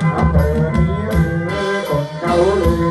เภอนี้หรือคนเขาเรือ